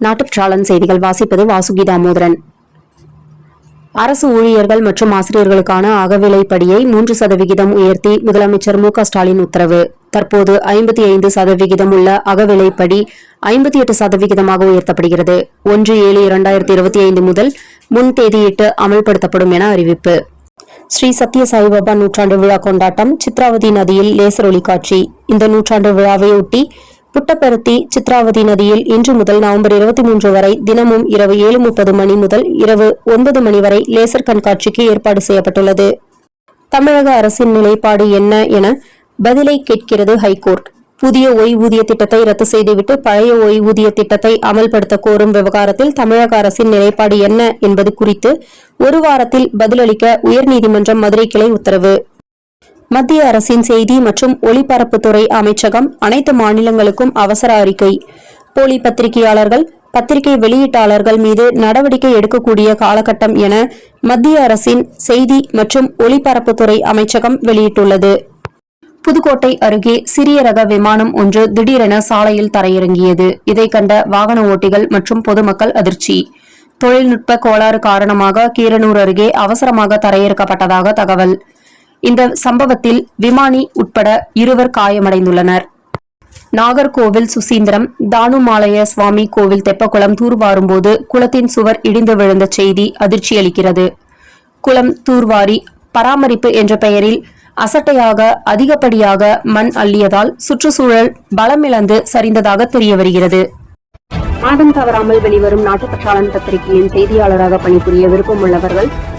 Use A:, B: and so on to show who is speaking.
A: நாட்டுச்சாளன் செய்திகள் வாசிப்பது வாசுகி தாமோதரன் அரசு ஊழியர்கள் மற்றும் ஆசிரியர்களுக்கான அகவிலைப்படியை மூன்று சதவிகிதம் உயர்த்தி முதலமைச்சர் மு ஸ்டாலின் உத்தரவு. தற்போது ஐம்பத்தி ஐந்து சதவிகிதம் உள்ள அகவிலைப்படி ஐம்பத்தி எட்டு சதவிகிதமாக உயர்த்தப்படுகிறது. ஒன்று ஏழு இரண்டாயிரத்தி இருபத்தி ஐந்து முதல் முன் தேதியிட்டு அமல்படுத்தப்படும் என அறிவிப்பு. ஸ்ரீ சத்ய சாய்பாபா நூற்றாண்டு விழா கொண்டாட்டம் சித்ராவதி நதியில் லேசர் ஒளி காட்சி இந்த நூற்றாண்டு விழாவையொட்டி புட்டப்பருத்தி சித்ராவதி நதியில் இன்று முதல் நவம்பர் இருபத்தி மூன்று வரை தினமும் இரவு ஏழு முப்பது மணி முதல் இரவு ஒன்பது மணி வரை லேசர் கண்காட்சிக்கு ஏற்பாடு செய்யப்பட்டுள்ளது. தமிழக அரசின் நிலைப்பாடு என்ன என பதிலை கேட்கிறது ஹைகோர்ட். புதிய ஓய்வூதிய திட்டத்தை ரத்து செய்துவிட்டு பழைய ஓய்வூதிய திட்டத்தை அமல்படுத்த கோரும் விவகாரத்தில் தமிழக அரசின் நிலைப்பாடு என்ன என்பது குறித்து ஒரு வாரத்தில் பதிலளிக்க உயர்நீதிமன்றம் மதுரை கிளை உத்தரவு. மத்திய அரசின் செய்தி மற்றும் ஒலிபரப்புத்துறை அமைச்சகம் அனைத்து மாநிலங்களுக்கும் அவசர அறிக்கை. போலி பத்திரிகையாளர்கள் பத்திரிகை வெளியீட்டாளர்கள் மீது நடவடிக்கை எடுக்கக்கூடிய காலகட்டம் என மத்திய அரசின் செய்தி மற்றும் ஒலிபரப்புத்துறை அமைச்சகம் வெளியிட்டுள்ளது. புதுக்கோட்டை அருகே சிறிய ரக விமானம் ஒன்று திடீரென சாலையில் தரையிறங்கியது. இதை கண்ட வாகன ஓட்டிகள் மற்றும் பொதுமக்கள் அதிர்ச்சி. தொழில்நுட்ப கோளாறு காரணமாக கீரனூர் அருகே அவசரமாக தரையிறக்கப்பட்டதாக தகவல். இந்த சம்பவத்தில் விமானி உட்பட இருவர் காயமடைந்துள்ளனர். நாகர்கோவில் சுசீந்திரம் தானுமாலய சுவாமி கோவில் தெப்பக்குளம் தூர்வாரும்போது குளத்தின் சுவர் இடிந்து விழுந்த செய்தி அதிர்ச்சியளிக்கிறது. குளம் தூர்வாரி பராமரிப்பு என்ற பெயரில் அசட்டையாக அதிகப்படியாக மண் அள்ளியதால் சுற்றுச்சூழல் பலமிழந்து சரிந்ததாக தெரிய வருகிறது மாதம் தவறாமல் வெளிவரும் நாட்டுப்பற்றாளன் பத்திரிகையின் செய்தியாளராக பணிபுரிய விருப்பமுள்ளவர்கள்